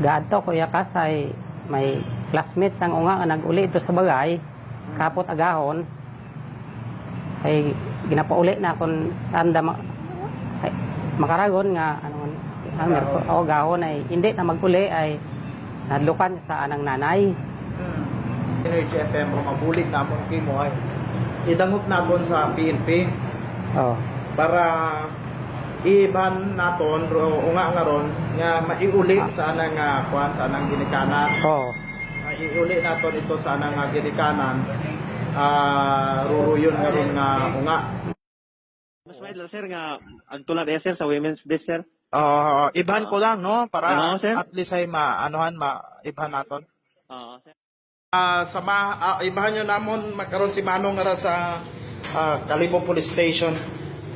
gaadto kuya kasay may classmates ang unga nga nag-uli ito sa bagay kapot agahon. Ay ginapauli na kon saan da ma- ay, makaragon nga ano ano, mer- o gahon ay hindi na maguli ay nadlukan sa anang nanay. Hmm. Energy FM o mabulig namon kimo ay idangop naton sa PNP oh. Para iban naton ro unga nga ron nga maiuli sa anang nga kuan sa anang ginikanan. Oh maiuli naton ito sa anang nga ginikanan. Ah ruruyon nga ron nga unga. Mas lang, sir, nga ang tulad eh, sir, sa Women's Day, sir. Ah, ibhan ko lang no? Para sir? at least ay maanuhan ma ibhan naton. Oo, sir. Ah, sama ah, ibahan nyo namon magkaroon si Manong nga ra sa ah, Kalibo Police Station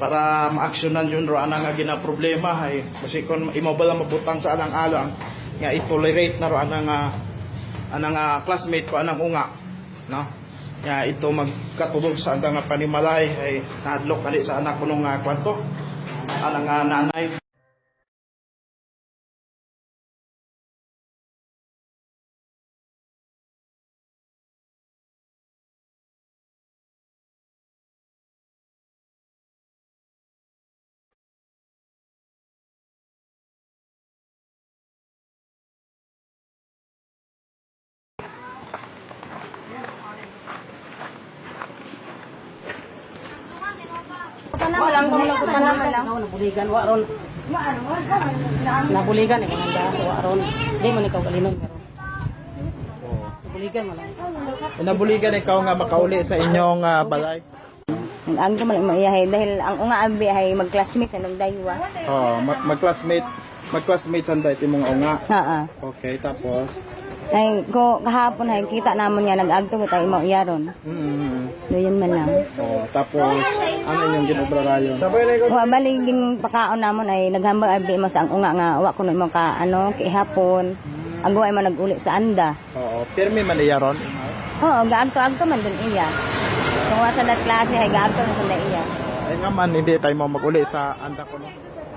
para maaksyonan yun ro anang nga gina problema ay kasi kon imo bala mabutang sa anang alang nga i-tolerate na ro anang nga anang nga classmate ko anang unga no? Nga ito magkatulog sa andang nga panimalay ay nadlok kali sa anak ko nung nga kwanto anang nga nanay Walang kumulang naman lang. nabuligan wa ron nabuligan eh mga wa ron di man ikaw kalinon pero nabuligan mo lang Nabuligan ikaw nga makauli sa inyong ah, balay. Ang ko man maiyahay dahil ang unga abi ay mag-classmate na nung daywa. Oh, mag- mag-classmate, mag-classmate sanda iti mong unga. Ha Okay, tapos Ay ko kahapon ay kita namon nga nag-agto ko tayo mo iyaron. mm, Doon man lang. oh, tapos ano inyong ginobra rayon? Wa baliging pakaon namon ay naghambag abi mo sa ang unga nga wa kuno mo ka ano kihapon. Ang ay mo nag-uli sa anda. Oo, pirmi man iya ron. Oo, gaagto-agto man dun iya. Kung wa sa dat klase ay gaagto na sa iya. Ay nga man, hindi tayo mo mag-uli sa anda ko no.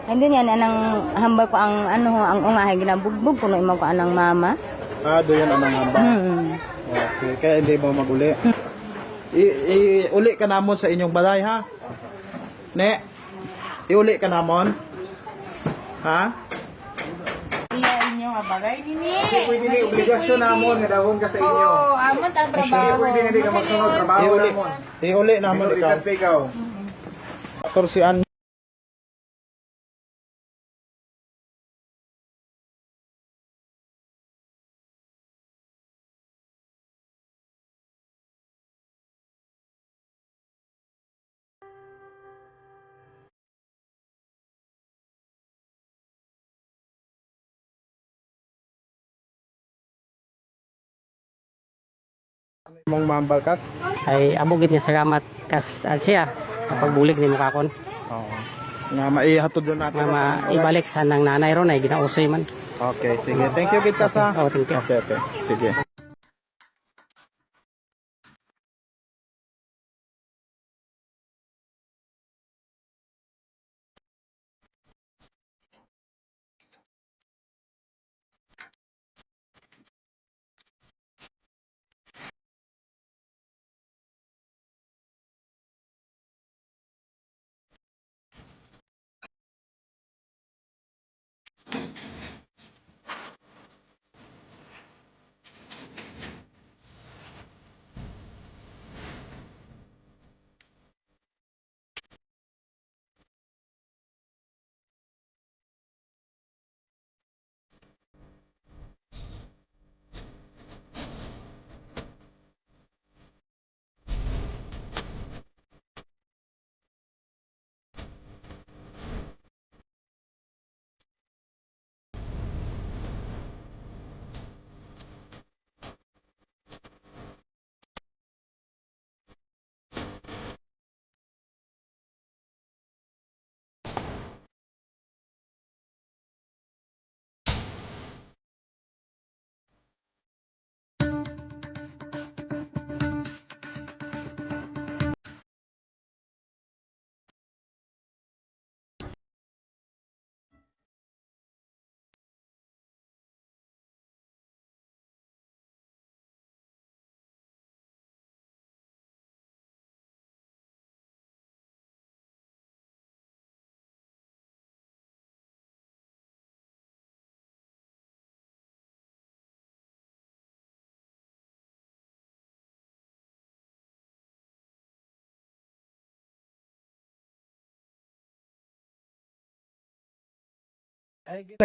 Ay din yan anang hambal ko ang ano ang unga ay ginabugbog kuno imo ko anang mama. Ah, doon ang hamba. Hmm. Okay, kaya hindi mo mag-uli. I, i- uli ka namon sa inyong balay ha. Ne, iuli ka namon. Ha? Iya inyo nga bagay nini. Pwede ni obligasyon namon nga dawon ka sa inyo. Oo, amon ang trabaho. Pwede nga di ka magsunod trabaho iuli, Iuli namon ikaw. ikaw. 14 an mong mambalkat. ay abogit niya salamat kas at siya kapag bulig ni mukakon Oo. Nga maihatod doon natin. nga maibalik sa nang nanay ron ay ginausoy man Okay, sige. Thank you, Gita, sa. oh thank you Okay, okay. Sige.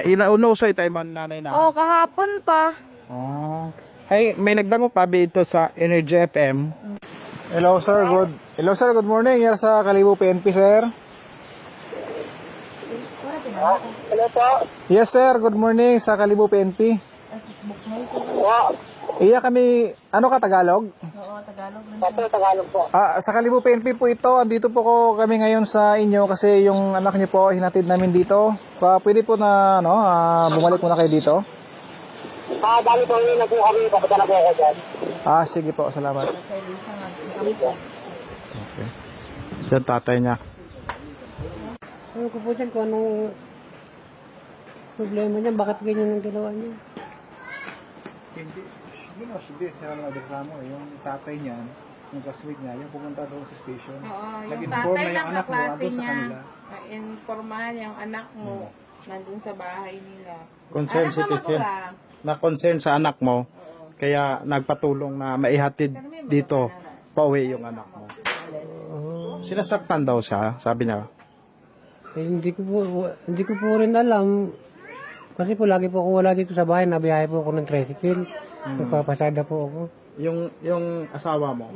Ilauno sa itay man nanay na. Oh, kahapon pa. Oh. Hey, may nagdango pa ba ito sa Energy FM? Hello sir, good Hello sir, good morning. Yan sa Kalibo PNP sir. Hello po. Yes sir, good morning sa Kalibo PNP. Iya kami, ano ka Tagalog? Oo, Tagalog. Tagalog po. Ah, sa Kalibo PNP po ito. Andito po ko kami ngayon sa inyo kasi yung anak niyo po hinatid namin dito. Pa, pwede po na ano, ah, bumalik muna kayo dito. Ah, dali po yung nag kami papunta na po ako dyan. Ah, sige po, salamat. Okay. Yan tatay niya. Ano ko po dyan kung anong problema niya, bakit ganyan ang ginawa niya? Hindi, hindi no, hindi. Sila lang nagreklamo eh. Yung tatay niya, yung classmate niya, yung pumunta doon sa station. Oo, yung Nag-inform tatay na yung ng anak mo, kaklase andun sa niya, kanila. informahan yung anak mo nandun sa bahay nila. Concern Anak ka citizen. magulang. Na concern sa anak mo, kaya nagpatulong na maihatid dito, pauwi yung anak mo. Sinasaktan daw siya, sabi niya. Eh, hindi ko po, hindi ko po rin alam. Kasi po lagi po ako wala dito sa bahay, nabiyahe po ako ng tricycle. Nagpapasada po ako. Yung yung asawa mo.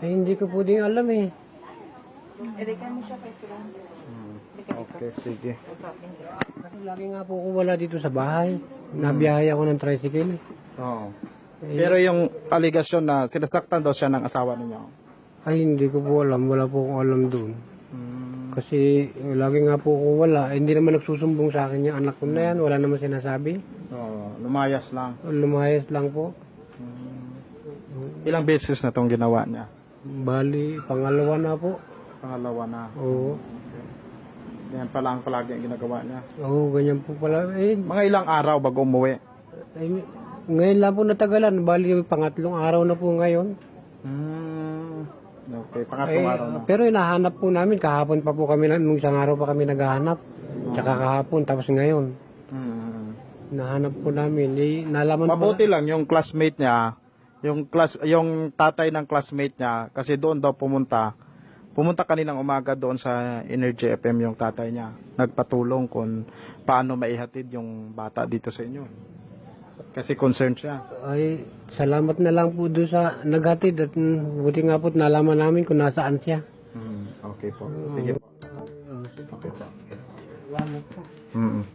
Eh, hindi ko po din alam eh. Irikan mo siya kay sila. Okay, sige. Kasi lagi nga po ako wala dito sa bahay. Nabiyahe ako ng tricycle. Oo. Pero yung aligasyon na sinasaktan daw siya ng asawa niya. Ay, hindi ko po alam. Wala po akong alam doon. Kasi eh, lagi nga po ako wala. Eh, hindi naman nagsusumbong sa akin yung anak ko na yan. Wala naman sinasabi. Oo, lumayas lang. Lumayas lang po. Ilang beses na tong ginawa niya? Bali, pangalawa na po. Pangalawa na. Oo. Yan pala ang palagi ang ginagawa niya. Oo, ganyan po pala. Eh, Mga ilang araw bago umuwi. eh, ngayon lang po natagalan. Bali, pangatlong araw na po ngayon. Hmm. Okay, Eh, pangatlong araw na. pero hinahanap po namin. Kahapon pa po kami, nung isang araw pa kami naghahanap. Tsaka kahapon, tapos ngayon. Hmm. Nahanap po namin. Eh, nalaman Mabuti po. lang yung classmate niya, yung class yung tatay ng classmate niya kasi doon daw pumunta. Pumunta kaninang umaga doon sa Energy FM yung tatay niya. Nagpatulong kung paano maihatid yung bata dito sa inyo. Kasi concerned siya. Ay, salamat na lang po doon sa naghatid. At mm, buti nga po nalaman namin kung nasaan siya. Hmm, okay po. Sige po. Okay po. Salamat po. Mm.